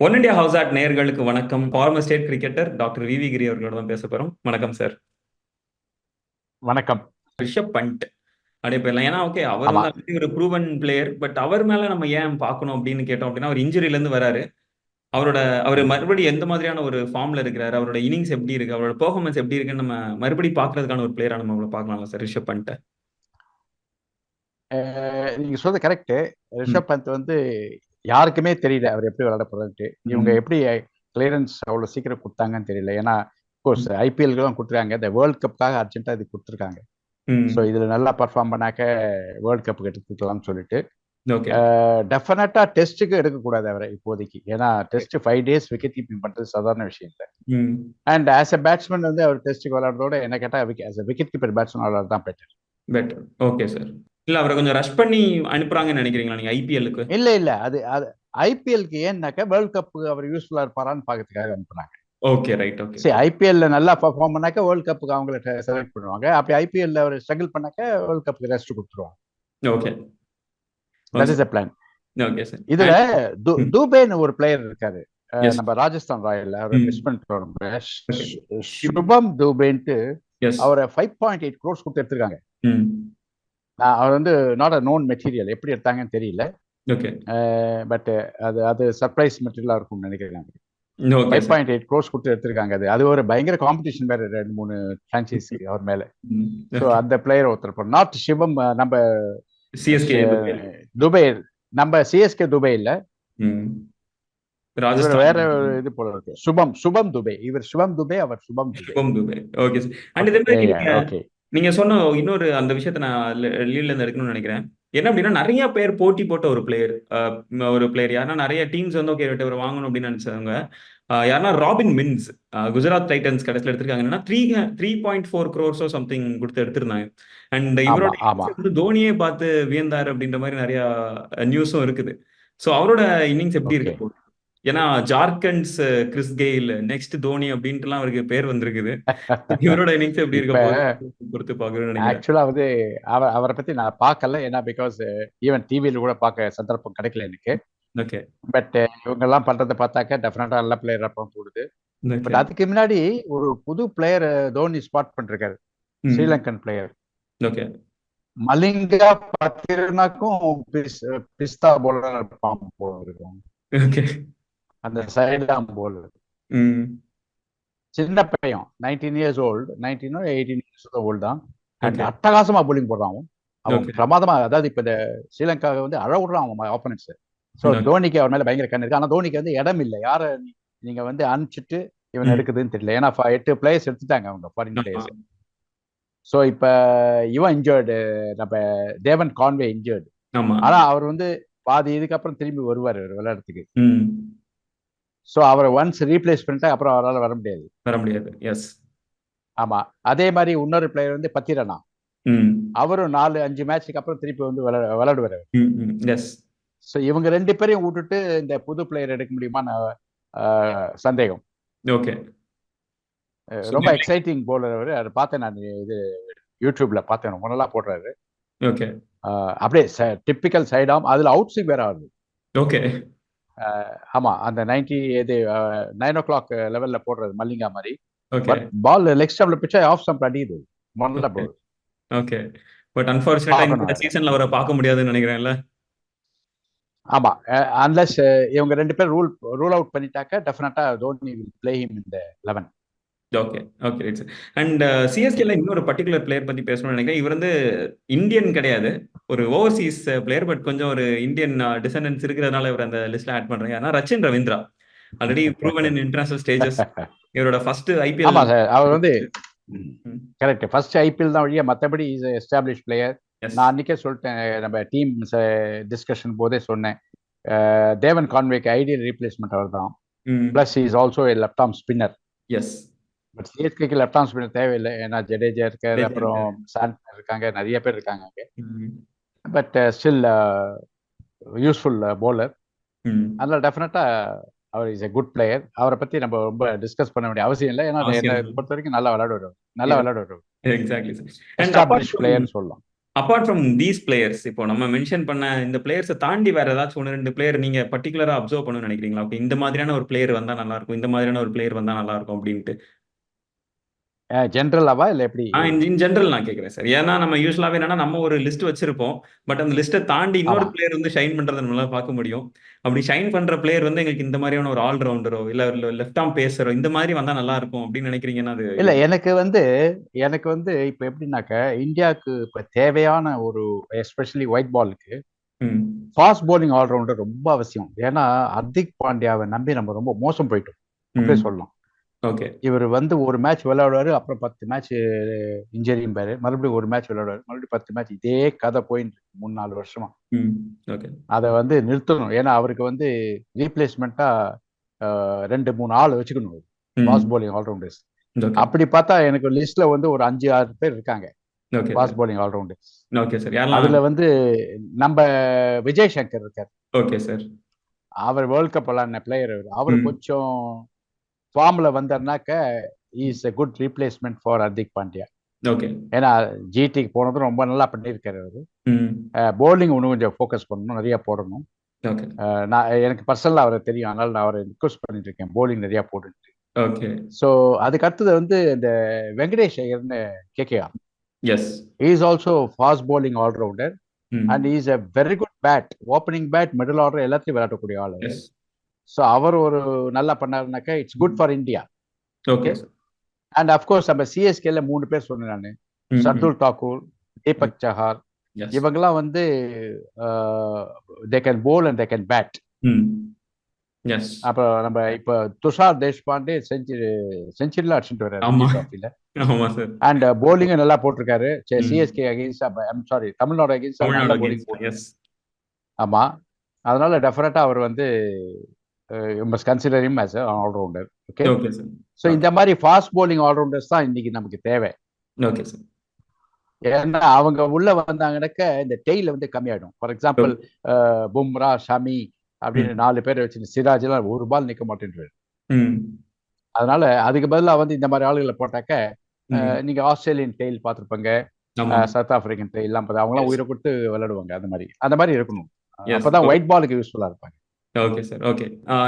One India house add நேயர்களுக்கு வணக்கம். Former state cricketer doctor V V Giri அவர்களோட தான் பேச போறோம். வணக்கம் சார் வணக்கம். ரிஷப் பண்ட் அப்படியே போயிடலாம். ஏன்னா ஓகே அவர் ஒரு ப்ரூவன் பிளேயர் பட் அவர் மேல நம்ம ஏன் பார்க்கணும் அப்படின்னு கேட்டோம் அப்படின்னா அவர் இன்ஜுரியில இருந்து வராரு. அவரோட அவர் மறுபடியும் எந்த மாதிரியான ஒரு ஃபார்ம்ல இருக்கிறாரு? அவரோட இன்னிங்ஸ் எப்படி இருக்கு? அவரோட பெர்ஃபார்மன்ஸ் எப்படி இருக்குன்னு நம்ம மறுபடியும் பார்க்கறதுக்கான ஒரு பிளேயரா நம்ம அவளை பார்க்கலாம் சார் ரிஷப் பண்ட் நீங்க சொல்றது கரெக்ட் ரிஷப் பந்த் வந்து யாருக்குமே தெரியல அவர் எப்படி விளையாட போறாருன்ட்டு. இவங்க. எப்படி கிளியரன்ஸ் அவ்வளவு சீக்கிரம் கொடுத்தாங்கன்னு தெரியல. ஏன்னா கோர்ஸ் ஐபிஎல்க்கு கொடுத்துருக்காங்க இந்த வேர்ல்ட் கப்புக்காக அர்ஜென்ட்டா இது கொடுத்துருக்காங்க. ஸோ இதுல நல்லா பர்ஃபார்ம் பண்ணாக்க வேர்ல்ட் கப்புக்கு எடுத்துக்கலாம்னு சொல்லிட்டு. டெஃபினட்டா டெஸ்ட்டுக்கு எடுக்கக்கூடாது அவரை இப்போதைக்கு. ஏன்னா test five days wicket keeping பண்றது சாதாரண விஷயம் இல்லை. அண்ட் ஆஸ் அ பேட்ஸ்மேன் வந்து அவர் டெஸ்ட்டுக்கு விளையாடுறதோட என்ன கேட்டா as a wicket keeper batsman விளையாடுறது தான் பெட்டர் பெட்டர் ஓகே சார் இல்ல அவரை கொஞ்சம் ரஷ் பண்ணி அனுப்புறாங்கன்னு நினைக்கிறீங்களா நீங்க ஐபிஎல்லுக்கு இல்ல இல்ல. அது அது ஐபிஎல்க்கு ஏன்னாக்கா வேர்ல்ட் கப்புக்கு அவர் யூஸ்ஃபுல்லா இருப்பாரான்னு பாக்கிறதுக்காக அனுப்புனாங்க. ஓகே ரைட் ஓகே சரி ஐபிஎல்ல நல்லா பர்ஃபார்ம் பண்ணாக்க வேர்ல்ட் கப்புக்கு அவங்கள செலக்ட் பண்ணுவாங்க. அப்படி ஐபிஎல்ல அவர் ஸ்ட்ரகிள் பண்ணாக்க வேர்ல்ட் கப்புக்கு ரெஸ்ட் கொடுத்துருவாங்க. Okay that is a plan okay sir இதுல. தூபேன்னு ஒரு பிளேயர் இருக்காரு. நம்ம ராஜஸ்தான் ராயல்ல அவர். மிஸ் பண்ணிட்டு சுபம் தூபேன்ட்டு அவரை ஃபைவ் பாயிண்ட் எயிட் க்ரோர்ஸ் கொடுத்து எடுத்திருக்காங்க. நான் அவர் வந்து நாட் அ நோன் மெட்டீரியல் எப்படி எடுத்தாங்கன்னு தெரியல. ஓகே பட் அது அது சர்ப்ரைஸ் மெட்டீரியலா இருக்கும்னு நினைக்கிறேன் okay five point eight crores கொடுத்து எடுத்திருக்காங்க அது. அது ஒரு பயங்கர காம்படிஷன் வேற ரெண்டு மூணு பிரான்ச்சைஸி அவர் மேல. ஸோ அந்த பிளேயர் ஒருத்தர் நாட் சிவம் நம்ம சிஎஸ்கே துபை நம்ம சிஎஸ்கே துபை இல்ல. ராஜஸ்தான் வேற இது போல இருக்கு. சுபம் சுபம் துபை இவர் சுபம் துபை அவர் Shubham Shubham Dube okay and okay நீங்க சொன்ன இன்னொரு அந்த விஷயத்த நான் லீட்ல இருந்து எடுக்கணும்னு நினைக்கிறேன். என்ன அப்படின்னா நிறைய பேர் போட்டி போட்ட ஒரு பிளேயர் ஒரு பிளேயர் யாருன்னா நிறைய டீம்ஸ் வந்து ஓகே இவர் வாங்கணும் அப்படின்னு நினைச்சவங்க யாருன்னா ராபின் மின்ஸ் குஜராத் டைட்டன்ஸ் கடைசியில் எடுத்திருக்காங்க. என்னன்னா த்ரீ த்ரீ பாயிண்ட் ஃபோர் க்ரோர்ஸோ சம்திங் கொடுத்து எடுத்திருந்தாங்க. அண்ட் இவரோட வந்து தோனியே பார்த்து வியந்தார் அப்படின்ற மாதிரி நிறைய நியூஸும் இருக்குது. ஸோ அவரோட இன்னிங்ஸ் எப்படி. இருக்கு? ஏன்னா Jharkhand's Chris Gayle next Dhoni அப்படின்ட்டுலாம் அவருக்கு பேர் வந்திருக்குது. இவரோட இன்னிங்ஸ் எப்படி இருக்க பொறுத்து நினைக்கிறேன் ஆக்சுவலா வந்து அவர் அவரை பத்தி நான் பார்க்கல. ஏன்னா பிகாஸ் ஈவன் டிவியில கூட பார்க்க சந்தர்ப்பம் கிடைக்கல எனக்கு. ஓகே. பட் இவங்க எல்லாம் பண்றதை பார்த்தாக்க டெஃபினட்டா நல்ல பிளேயர் அப்போ கூடுது பட் அதுக்கு முன்னாடி ஒரு புது பிளேயர் தோனி ஸ்பாட் பண்ணிருக்காரு. Sri Lankan player okay. Malinga பத்திரனாக்கும் பிஸ்தா போல இருப்பான் போல இருக்கும் ஓகே. அந்த சைடாம் போல். சின்ன பையன் நைன்டீன் இயர்ஸ் ஓல்டு நைன்டீனோ எயிட்டீன் இயர்ஸ் ஓல்டு தான். அட்டகாசமா bowling போடுறான் அவன். பிரமாதமா அதாவது இப்ப இந்த ஸ்ரீலங்காவை வந்து அழ விடுறான் அவன் ஆப்போனன்ட்ஸ் ஸோ. தோனிக்கு அவர் மேல பயங்கர கண்ணு இருக்கு. ஆனா தோனிக்கு வந்து இடம் இல்லை. யார நீங்க வந்து அனுப்பிச்சிட்டு இவன். எடுக்குதுன்னு தெரியல. ஏன்னா எட்டு பிளேயர்ஸ் எடுத்துட்டாங்க அவங்க ஃபாரின். பிளேயர்ஸ் ஸோ இப்ப இவன் இன்ஜர்டு நம்ம தேவன் கான்வே இன்ஜர்டு ஆனா அவர் வந்து பாதி இதுக்கப்புறம் திரும்பி வருவார் விளையாடுறதுக்கு. ஸோ அவரை ஒன்ஸ் ரீப்ளேஸ் பண்ணிட்டா அப்புறம் அவரால் வர முடியாது. வர முடியாது. எஸ் ஆமா. அதே மாதிரி இன்னொரு பிளேயர் வந்து பத்திரனா. அவரும் நாலு அஞ்சு மேட்ச்சுக்கு அப்புறம் திருப்பி வந்து விளா விளையாடுவார் எஸ் ஸோ இவங்க ரெண்டு பேரையும் விட்டுட்டு இந்த புது பிளேயர் எடுக்க முடியுமான்னு ஆஹ், சந்தேகம். ஓகே ரொம்ப எக்ஸைட்டிங் போலர் அவர். அதை பார்த்தேன் நான் இது யூடியூப்ல பார்த்தேன். ரொம்ப நல்லா போடுறாரு. ஓகே அப்படியே டிப்பிக்கல் சைடாம் அதுல அவுட் ஸ்விங் வேற ஆகுது ஓகே ஆமா அந்த நைன்டி இது நைன் ஓ கிளாக் லெவல்ல போடுறது மல்லிங்கா மாதிரி. பட் பால் லெக் ஸ்டம்ப்ல பிச்சா ஆஃப் ஸ்டம்ப் அடிக்குது Okay. போல் ஓகே. பட். இந்த பார்க்கணும். சீசன்ல அவரை பார்க்க முடியாதுன்னு நினைக்கிறேன்ல. ஆமா. அன்லஸ் இவங்க ரெண்டு பேர் rule rule out பண்ணிட்டாக்க definitely Dhoni will play him இந்த eleven okay. Okay right and சிஎஸ்கேல இன்னொரு பர்டிகுலர் பிளேயர் பத்தி பேசணும்னு நினைக்கிறேன். இவர் வந்து இந்தியன் கிடையாது. ஒரு ஓவர்சீஸ் பிளேயர் பட் கொஞ்சம் ஒரு இந்தியன் டிசண்டன்ஸ் இருக்கிறதுனால இவர் அந்த லிஸ்ட்ல ஆட் பண்றேன் ஆனா Rachin Ravindra. Already proven in international stages இவரோட ஃபர்ஸ்ட் ஐபிஎல் ஆமா சார் அவர் வந்து. கரெக்ட் ஃபர்ஸ்ட் ஐபிஎல் தான் வழியா மத்தபடி இஸ் எஸ்டாப்ளிஷ் பிளேயர் நான் அன்னைக்கே சொல்லிட்டேன். நம்ம டீம் டிஸ்கஷன் போதே சொன்னேன். தேவன் கான்வேக்கு ஐடியல் ரீப்ளேஸ்மெண்ட் அவர் தான். Plus is also left arm spinner yes but சிஎஸ்கேக்கு left arm spinner தேவையில்லை. ஏன்னா ஜடேஜா இருக்காரு. அப்புறம் சாண்ட் இருக்காங்க. நிறைய பேர் இருக்காங்க அங்கே. But still useful bowler. அதனால டெஃபினட்டா அவர் இஸ் a குட் பிளேயர் அவரை பத்தி நம்ம ரொம்ப டிஸ்கஸ் பண்ண வேண்டிய அவசியம் இல்லை. ஏன்னா என்னை. பொறுத்த வரைக்கும் நல்லா விளையாடுவார். நல்லா. விளையாடுவார் எக்ஸாக்ட்லி சொல்லலாம். அப்பார்ட் ஃப்ரம் தீஸ் பிளேயர்ஸ் இப்போ நம்ம மென்ஷன் பண்ண இந்த பிளேயர்ஸை தாண்டி வேற ஏதாச்சும் ஒன்று ரெண்டு பிளேயர் நீங்க பர்டிகுலரா அப்சர்வ் பண்ணணும்னு நினைக்கிறீங்களா? ஓகே இந்த மாதிரியான ஒரு பிளேயர் வந்தா நல்லா இருக்கும் இந்த மாதிரியான ஒரு பிளேயர் வந்தா நல்லா இருக்கும் அப்படின்ட்டு. ஜென்ரலாவா இல்ல எப்படி? இன் ஜென்ரல் நான் கேட்குறேன் சார் ஏன்னா நம்ம யூஸ்வலாவே என்னன்னா நம்ம ஒரு லிஸ்ட் வச்சிருப்போம். பட் அந்த லிஸ்ட்டை தாண்டி இன்னொரு. பிளேயர் வந்து ஷைன் பண்றதை நம்மளால பார்க்க முடியும். அப்படி ஷைன் பண்ற பிளேயர் வந்து எங்களுக்கு இந்த மாதிரியான ஒரு ஆல்ரவுண்டரோ இல்ல லெஃப்ட் ஆம் பேசரோ இந்த மாதிரி வந்தா நல்லா இருக்கும் அப்படின்னு நினைக்கிறீங்கன்னா அது இல்ல எனக்கு வந்து எனக்கு வந்து இப்ப எப்படின்னாக்க இந்தியாவுக்கு இப்ப தேவையான ஒரு எஸ்பெஷலி ஒயிட் பாலுக்கு ஃபாஸ்ட் bowling ஆல்ரவுண்டர் ரொம்ப அவசியம். ஏன்னா ஹர்திக் பாண்டியாவை நம்பி நம்ம ரொம்ப மோசம் போயிட்டோம். அப்படியே சொல்லலாம். ஓகே. இவர் வந்து ஒரு மேட்ச் விளையாடுவாரு அப்புறம் பத்து மேட்ச் இன்ஜரியும் பாரு மறுபடியும் ஒரு மேட்ச் விளையாடுவாரு. மறுபடியும் பத்து மேட்ச் இதே கதை போயிட்டு மூணு நாலு வருஷமா. அதை வந்து நிறுத்தணும். ஏன்னா அவருக்கு வந்து ரீப்ளேஸ்மெண்ட்டா ரெண்டு மூணு ஆள் வச்சுக்கணும் ஃபாஸ்ட் bowling ஆல்ரவுண்டர்ஸ் அப்படி பார்த்தா எனக்கு லிஸ்ட்ல வந்து ஒரு அஞ்சு ஆறு பேர் இருக்காங்க. Fast bowling allrounders okay sir. அதுல வந்து நம்ம விஜய் சங்கர் இருக்கார். Okay sir. அவர் வேர்ல்ட் கப் விளாடின பிளேயர் அவர். கொஞ்சம் ஃபார்ம்ல வந்தார்னாக்க is a good replacement for Hardik Pandya okay ஏன்னா ஜிடிக்கு போனதும் ரொம்ப நல்லா பண்ணியிருக்காரு அவரு. போலிங் இன்னும் கொஞ்சம் ஃபோக்கஸ் பண்ணணும் நிறைய போடணும். நான் எனக்கு பர்சனலாக அவரை தெரியும். அதனால நான் அவரை ரிக்வஸ்ட் பண்ணிட்டு இருக்கேன் போலிங் நிறைய போட்டு ஓகே ஸோ அதுக்கு அடுத்தது வந்து இந்த Venkatesh ஐயர்னு KKR yes is also fast bowling allrounder and is a very good bat opening bat middle order எல்லாத்தையும் விளையாடக்கூடிய ஆள். ஸோ அவர் ஒரு நல்லா பண்ணாருனாக்கா it's good for India okay and of course நம்ம சிஎஸ்கேல மூணு பேர் சொன்னேன் நான். சர்துல் தாக்கூர் தீபக் சஹார் இவங்கெல்லாம் வந்து they can bowl and they can bat அப்புறம் நம்ம இப்போ துஷார் தேஷ்பாண்டே செஞ்சுரி செஞ்சுரிலாம் அடிச்சுட்டு வர்றாரு அண்ட் போலிங்கும் நல்லா போட்டிருக்காரு. CSK against sorry Tamil Nadu against ஆமா. அதனால டெஃபினட்டா அவர் வந்து must consider him as allrounder okay okay sir so இந்த மாதிரி ஃபாஸ்ட் bowling ஆல்ரவுண்டர்ஸ் தான் இன்னைக்கு நமக்கு தேவை. ஓகே சார் ஏன்னா அவங்க உள்ள வந்தாங்கன்னாக்க இந்த டெய்ல வந்து கம்மியாயிடும். ஃபார் எக்ஸாம்பிள் பும்ரா ஷமி அப்படின்னு நாலு பேர் வச்சு சிராஜ் எல்லாம் ஒரு பால் நிக்க மாட்டேன்றாரு. அதனால அதுக்கு பதிலா வந்து இந்த மாதிரி ஆளுகளை போட்டாக்க நீங்க ஆஸ்திரேலியன் டெய்ல் பார்த்திருப்பாங்க. சவுத் ஆப்பிரிக்கன் டெய்ல் எல்லாம் அவங்களாம் Yes. உயிரை கொடுத்து விளையாடுவாங்க. அந்த மாதிரி. அந்த மாதிரி இருக்கணும். அப்பதான் ஒயிட் பாலுக்கு யூஸ்ஃபுல்லா இருப்பாங்க. ஓகே சார் ஓகே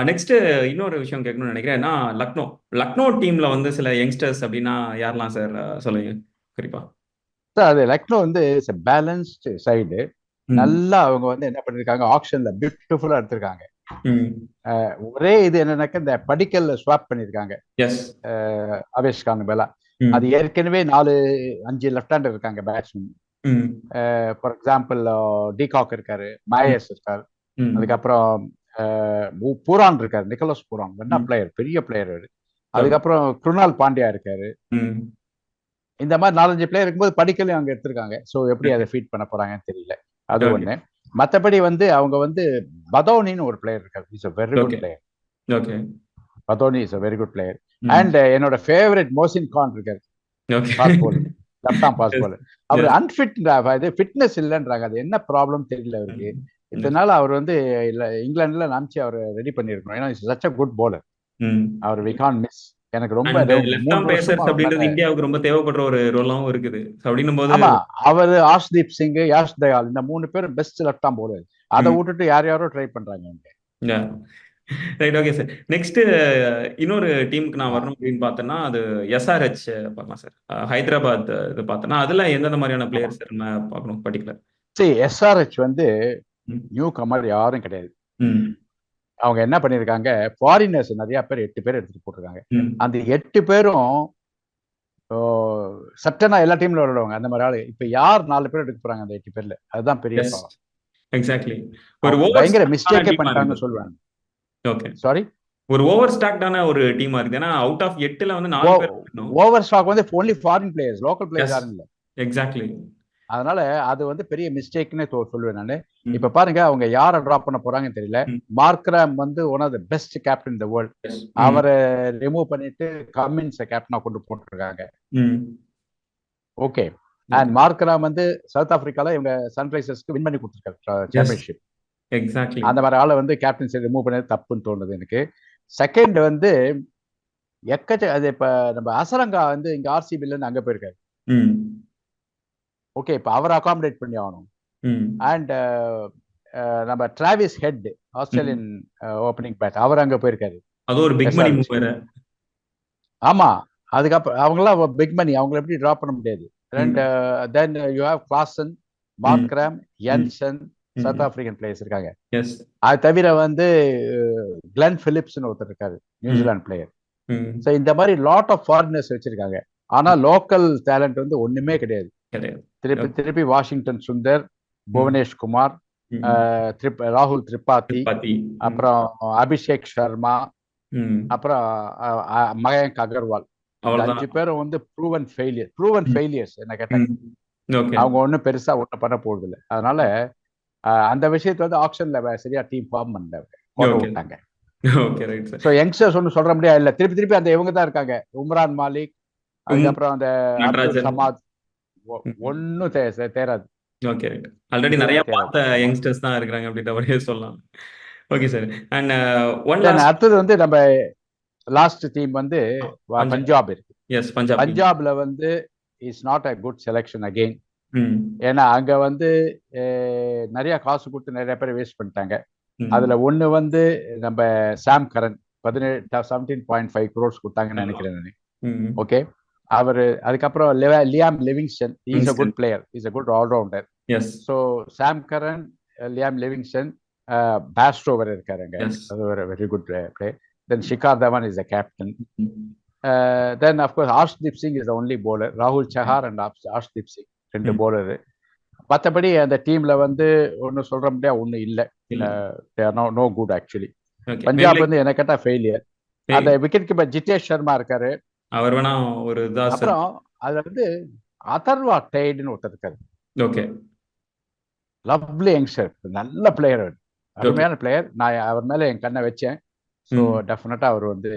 நெக்ஸ்ட் இன்னொரு விஷயம் கேட்கணும்னு நினைக்கிறேன். நான் லக்னோ. லக்னோ டீம்ல வந்து சில யங்ஸ்டர்ஸ் அப்படின்னா யாரெல்லாம் சார் சொல்லுங்க. குறிப்பா. சார் அது லக்னோ வந்து பேலன்ஸ்டு சைடு. நல்லா அவங்க வந்து என்ன பண்ணிருக்காங்க ஆப்ஷன்ல பியூட்டிஃபுல்லா எடுத்திருக்காங்க. ஒரே இது என்னன்னாக்க இந்த படிக்கல்ல ஸ்வாப் பண்ணிருக்காங்க. எஸ் அவேஷ் கான் பேலா. அது ஏற்கனவே நாலு அஞ்சு லெஃப்ட் ஹேண்டர் இருக்காங்க batsman for example de Kock இருக்காரு மாயஸ் இருக்காரு. அதுக்கப்புறம் பூரான் இருக்காரு நிக்கோலஸ் பூரான் ம். பிளேயர் பெரிய பிளேயர் அவரு. அதுக்கப்புறம் குருணால் பாண்டியா இருக்காரு. இந்த மாதிரி நாலஞ்சு பிளேயர் இருக்கும்போது படிக்கலையும் அங்க எடுத்திருக்காங்க. ஸோ எப்படி அதை ஃபீட் பண்ண போறாங்கன்னு தெரியல. அது. ஒண்ணு. மத்தபடி வந்து அவங்க வந்து பதோனின்னு ஒரு பிளேயர் இருக்காரு. Is a very good. Player Badoni is a very good player and என்னோட ஃபேவரட் மோசின் கான் இருக்காரு. Fast Yes. bowler. அவர். அன்ஃபிட் இது ஃபிட்னஸ் இல்லைன்றாங்க. அது என்ன ப்ராப்ளம் தெரியல அவருக்கு. இதனால அவர் வந்து இல்ல இங்கிலாந்துல நினைச்சு அவர் ரெடி பண்ணிருக்கணும் ஏன்னா சச் அ குட் ம். அவர் வி கான் மிஸ் எனக்கு ரொம்ப அப்படின்றது இந்தியாவுக்கு ரொம்ப தேவைப்படுற ஒரு ரோலாவும் இருக்குது. அப்படின்னும் போது ஆமா அவர் ஆஷ்தீப் சிங் யாஷ் தயால் இந்த மூணு பேரும் பெஸ்ட் லெஃப்ட் ஆம் bowler. அதை. விட்டுட்டு யார் யாரோ ட்ரை பண்றாங்க இங்க. ரைட் ஓகே சார் நெக்ஸ்ட் இன்னொரு டீமுக்கு நான் வரணும் அப்படின்னு பார்த்தேன்னா அது எஸ்ஆர்ஹெச் பார்க்கலாம் சார் ஹைதராபாத் இது பார்த்தேன்னா அதுல எந்தெந்த மாதிரியான பிளேயர்ஸ் நம்ம பார்க்கணும் பர்டிகுலர் சரி எஸ்ஆர்ஹெச் வந்து. நியூ கமர் யாரும் கிடையாது. அவங்க என்ன பண்ணிருக்காங்க? ஃபாரினர்ஸ் நிறைய பேர் எட்டு பேர் எடுத்துட்டு போட்டிருக்காங்க. அந்த எட்டு பேரும் சட்டனா எல்லா டீம்ல விளையாடுவாங்க. அந்த மாதிரி ஆளு. இப்ப யார் நாலு பேர் எடுக்க போறாங்க அந்த எட்டு பேர்ல? அதுதான் பெரிய. எக்ஸாக்ட்லி ஒரு பயங்கர மிஸ்டேக்கே பண்ணிட்டாங்கன்னு சொல்லுவாங்க. ஓகே சாரி ஒரு ஓவர் ஸ்டாக்டான ஒரு டீமா இருக்கு. ஏன்னா அவுட் ஆஃப் எட்டுல வந்து நாலு பேர் ஓவர் ஸ்டாக் வந்து only foreign players local players. யாரும் இல்ல. எக்ஸாக்ட்லி அதனால அது வந்து பெரிய மிஸ்டேக்னே சொல்லுவேன் நானு. இப்ப பாருங்க அவங்க யாரை டிராப் பண்ண போறாங்கன்னு தெரியல. மார்க்ராம் வந்து one of the best captain the world அவரை ரிமூவ் பண்ணிட்டு கமின்ஸ கேப்டனா கொண்டு போட்டிருக்காங்க. ஓகே அண்ட் மார்க்ராம் வந்து சவுத் ஆப்பிரிக்கால இவங்க சன்ரைசர்ஸ்க்கு வின் பண்ணி கொடுத்துருக்காரு சாம்பியன்ஷிப் எக்ஸாக்ட்லி அந்த மாதிரி ஆளை வந்து கேப்டன்சி ரிமூவ் பண்ணது தப்புன்னு தோணுது எனக்கு. செகண்ட் வந்து எக்கச்ச அது இப்ப நம்ம அசரங்கா வந்து இங்க ஆர்சிபில இருந்து அங்க போயிருக்காரு. ஓகே இப்போ அவரை அகாமடேட் பண்ணி ஆகணும். அண்ட் நம்ம Travis Head Australian opening bat அவர் அங்க போயிருக்காரு. அது ஒரு பிக் மணி ஆமா. அதுக்கப்புறம் அவங்களாம் பிக் மணி அவங்கள எப்படி டிராப் பண்ண முடியாது. And then you have Klaasen Markram Jansen South African players இருக்காங்க. அது தவிர வந்து கிளன் பிலிப்ஸ்னு ஒருத்தர் இருக்காரு. நியூசிலாந்து பிளேயர் ஸோ இந்த மாதிரி லாட் ஆஃப் ஃபாரினர்ஸ் வச்சிருக்காங்க. ஆனா லோக்கல் டேலண்ட் வந்து ஒண்ணுமே கிடையாது. கிடையாது திருப்பி திருப்பி வாஷிங்டன் சுந்தர் புவனேஷ் குமார் ராகுல் திரிபாதி அப்புறம் அபிஷேக் சர்மா அப்புறம் மயங்க் அகர்வால். அஞ்சு பேரும் வந்து ப்ரூவன் ஃபெயிலியர் ப்ரூவன் ஃபெயிலியர்ஸ் என்ன கேட்டாங்க அவங்க ஒன்றும் பெருசா ஒன்றும் பண்ண போறது இல்லை அதனால அந்த விஷயத்தை வந்து ஆப்ஷன்ல சரியா டீம் ஃபார்ம் பண்ணாங்க ஸோ யங்ஸ்டர்ஸ் ஒன்றும் சொல்ற முடியாது. இல்ல திருப்பி திருப்பி அந்த இவங்க தான் இருக்காங்க. உம்ரான் மாலிக் அதுக்கப்புறம் அந்த. சமாத். ஒன்னும் தேராது. ஓகே ரைட் ஆல்ரெடி நிறைய. பார்த்த யங்ஸ்டர்ஸ் தான் இருக்கிறாங்க அப்படின்ற மாதிரியே சொல்லலாம். ஓகே சார் அண்ட் ஒன் அடுத்தது வந்து நம்ம லாஸ்ட் டீம் வந்து பஞ்சாப். இருக்கு. எஸ் பஞ்சாப் பஞ்சாப்ல வந்து is not a good selection again ஏன்னா அங்க வந்து நிறைய காசு கொடுத்து நிறைய பேர் வேஸ்ட் பண்ணிட்டாங்க. அதுல ஒண்ணு வந்து நம்ம சாம் கரன் பதினெட்டு செவன்டீன் பாயிண்ட் ஃபைவ் க்ரோர்ஸ் கொடுத்தாங்கன்னு. நினைக்கிறேன் ஓகே அவரு அதுக்கப்புறம் Liam Livingstone. Is a. Good player is a good allrounder so Sam Curran Liam Livingstone Bairstow இருக்காருங்க Yes. அது ஒரு very good play then Shikhar Dhawan is the captain then of course Arshdeep Singh is only bowler. ராகுல் Chahar and ஆர்ஷ்தீப் Singh ரெண்டு Hmm. bowler. மற்றபடி அந்த டீம்ல வந்து ஒன்றும் சொல்ற முடியாது ஒன்றும் இல்லை. No no good actually Punjab வந்து என்ன கேட்டா ஃபெயிலியர் அந்த விக்கெட் கீப்பர் ஜிதேஷ் சர்மா இருக்காரு. அவர் வேணா ஒரு இதா அப்புறம் அதுல வந்து அதர்வா டைடுன்னு ஒருத்தர் இருக்காரு. ஓகே. லவ்லி யங்ஸ்டர் நல்ல பிளேயர் அவர். அருமையான பிளேயர் நான் அவர் மேல என் கண்ணை வச்சேன். ஸோ. டெஃபினட்டா அவர் வந்து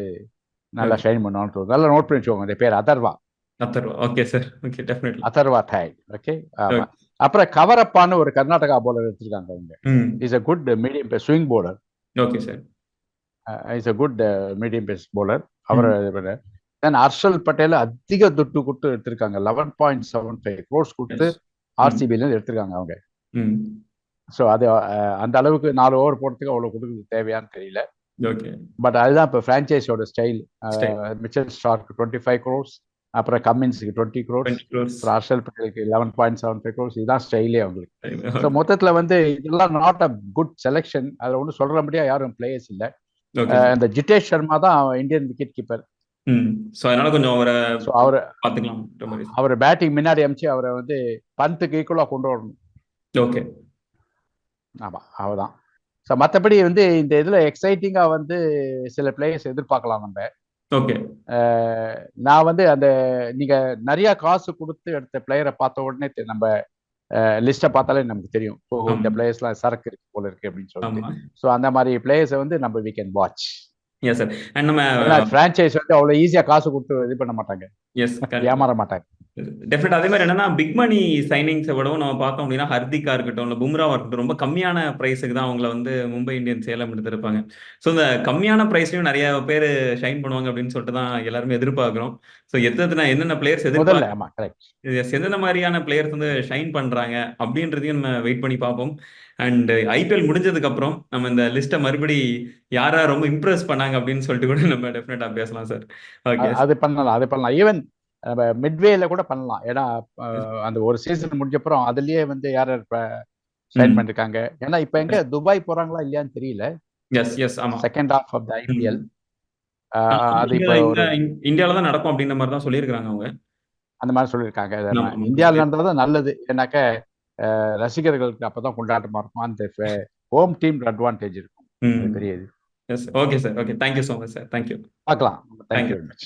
நல்லா ஷைன் பண்ணுவான்னு நல்லா நோட் பண்ணி வச்சுக்கோங்க. அந்த பேர் Atharva Atharva okay sir okay definitely Atharva Taide okay அப்புறம் கவரப்பான்னு ஒரு கர்நாடகா போலர் எடுத்திருக்காங்க அவங்க. Is a good medium pace swing bowler okay sir is a good medium pace bowler our then Harshal Patel அதிக துட்டு கொடுத்து எடுத்திருக்காங்க. Eleven point seven five crores கொடுத்து. ஆர்சிபில எடுத்திருக்காங்க அவங்க. ஸோ அது அந்த அளவுக்கு நாலு ஓவர் போடுறதுக்கு அவ்வளோ கொடுக்குறது தேவையான்னு தெரியல. பட் அதுதான் இப்போ ஃப்ரான்ச்சைஸோட ஸ்டைல். மிச்சல் ஸ்டார்க்கு டுவெண்ட்டி ஃபைவ் க்ரோர்ஸ் அப்புறம் கம்மின்ஸுக்கு twenty crores Harshal பட்டேலுக்கு eleven point seven five crores இதுதான் ஸ்டைலே அவங்களுக்கு. ஸோ மொத்தத்தில் வந்து இதெல்லாம் நாட் அ குட் செலெக்ஷன் அதில் ஒன்றும் சொல்ற முடியா யாரும் பிளேயர்ஸ் இல்லை. இந்த ஜிதேஷ் சர்மா தான் இந்தியன் விக்கெட் கீப்பர் ஸோ அதனால கொஞ்சம் அவரை அவர் பார்த்துக்கலாம் அவர் பேட்டிங் முன்னாடி அமிச்சு அவரை வந்து பந்துக்கு ஈக்குவலாக கொண்டு வரணும். ஓகே ஆமாம் அவர்தான். ஸோ மற்றபடி வந்து இந்த இதில் எக்ஸைட்டிங்காக வந்து சில பிளேயர்ஸ் எதிர்பார்க்கலாம் நம்ம. ஓகே நான் வந்து அந்த நீங்க நிறைய காசு கொடுத்து எடுத்த பிளேயரை பார்த்த உடனே நம்ம லிஸ்ட்டை பார்த்தாலே நமக்கு தெரியும். இந்த. பிளேயர்ஸ்லாம் சரக்கு இருக்கு போல இருக்கு அப்படின்னு சொல்லிட்டு. ஸோ அந்த மாதிரி பிளேயர்ஸை வந்து நம்ம we can watch yes sir and நம்ம ஏன்னா ஃப்ரான்ச்சைஸ் வந்து அவ்வளோ ஈஸியாக காசு கொடுத்து இது பண்ண மாட்டாங்க. எஸ் ஏமாற மாட்டாங்க. டெஃபினட் அதே மாதிரி என்னன்னா பிக் மணி சைனிங்ஸை விடவும் நம்ம பார்த்தோம் அப்படின்னா ஹர்திகா இருக்கட்டும் இல்லை பும்ராவா இருக்கட்டும் ரொம்ப கம்மியான ப்ரைஸுக்கு தான் அவங்கள வந்து மும்பை இந்தியன்ஸ் சேலம் எடுத்திருப்பாங்க. ஸோ இந்த கம்மியான ப்ரைஸ்லையும் நிறைய பேர் ஷைன் பண்ணுவாங்க அப்படின்னு சொல்லிட்டு தான் எல்லாருமே எதிர்பார்க்குறோம். ஸோ எத்தனை என்னென்ன பிளேயர்ஸ் எதிர்பார்க்க எந்தெந்த மாதிரியான பிளேயர்ஸ் வந்து ஷைன் பண்றாங்க அப்படின்றதையும் நம்ம வெயிட் பண்ணி பார்ப்போம். அண்ட் ஐபிஎல் முடிஞ்சதுக்கு அப்புறம் நம்ம இந்த லிஸ்ட்டை மறுபடி யாரா ரொம்ப இம்ப்ரெஸ் பண்ணாங்க அப்படின்னு சொல்லிட்டு கூட நம்ம டெஃபினட்டா பேசலாம் சார் ஓகே அது பண்ணலாம் அது பண்ணலாம். ஈவன் நம்ம மிட்வேல கூட பண்ணலாம். ஏன்னா அந்த ஒரு சீசன் முடிஞ்சப்புறம் அதுலயே வந்து யார் சைன். பண்ணிருக்காங்க. ஏன்னா இப்ப எங்க துபாய் போறாங்களா இல்லையான்னு தெரியல. எஸ் எஸ் ஆமா. Second half of the IPL அது இப்போ இந்தியால தான் நடக்கும் அப்படின்ற மாதிரி தான் சொல்லியிருக்காங்க அவங்க. அந்த மாதிரி சொல்லியிருக்காங்க. நான் ஆமா. இந்தியாவில் நடந்தது நல்லது. ஏன்னாக்க ரசிகர்களுக்கு அப்பதான் கொண்டாட்டமா இருக்கும். அந்த ஹோம் டீம் அட்வான்டேஜ் இருக்கும். அது ம் பெரிய இது. Yes okay sir okay thank you so much sir thank you பார்க்கலாம். Thank you. Very much